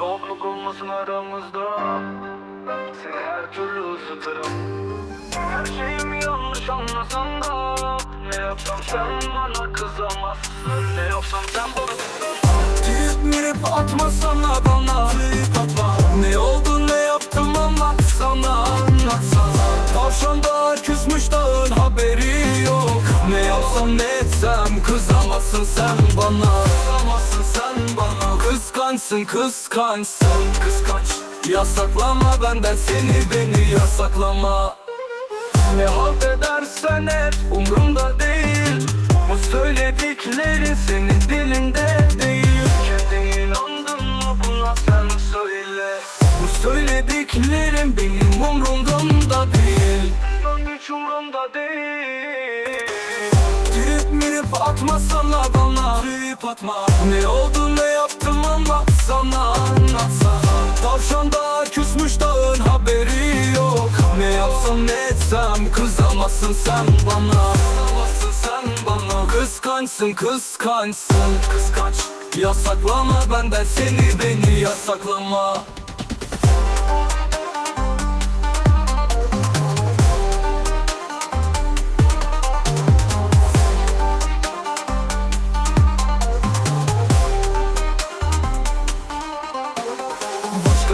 Çoğunluk olmasın aramızda. Seni her türlü ısıtırım. Her şeyimi yanlış anlasan da Ne yapsam sen bana kızamazsın. Ne yapsam sen bana Tip mirip atma sana bana. Tip atma. Ne oldu ne yaptım anlatsana Anlatsana. Tavşan da küsmüş dağın haberi Ne etsem kızamazsın sen bana. Kızamazsın sen bana. Kıskançsın kıskançsın Kıskanç Yasaklama benden seni beni yasaklama. Ne halt edersen et umurumda değil. Bu söylediklerin senin dilinde değil. Kendin inandın mı buna sen söyle. Bu söylediklerin benim umrumda değil. Ben hiç umrumda değil mirip atma sana bana. Trip atma. Ne oldu ne yaptım anlatsana Anlatsana. Tavşan da küsmüş dağın haberi yok. Ne yapsam ne etsem kızamazsın sen bana. Kızamazsın sen bana. Kıskançsın kıskançsın Kıskanç Yasaklama benden seni beni yasaklama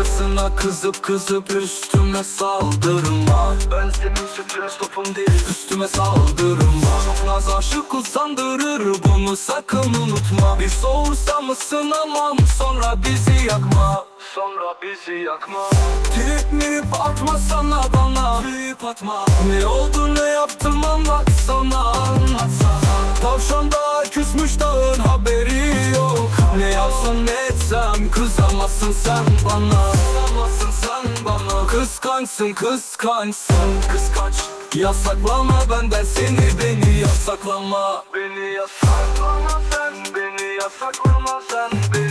Başkasına kızıp kızıp üstüme saldırma. Ben senin sürpriz topun değil üstüme saldırma. Naz aşık usandırır bunu sakın unutma. Bir soğursa mısın aman sonra bizi yakma. Sonra bizi yakma. Trip mirip atma sana bana Trip atma. Ne oldu ne yaptım anlatsana Anlatsana. Tavşan da küsmüş dağın haberi yok. Ne yapsam ne etsem Kızamazsın sen bana Kıskançsın kıskançsın Kıskanç Yasaklama benden seni beni yasaklama. Beni yasaklama sen beni yasaklama sen beni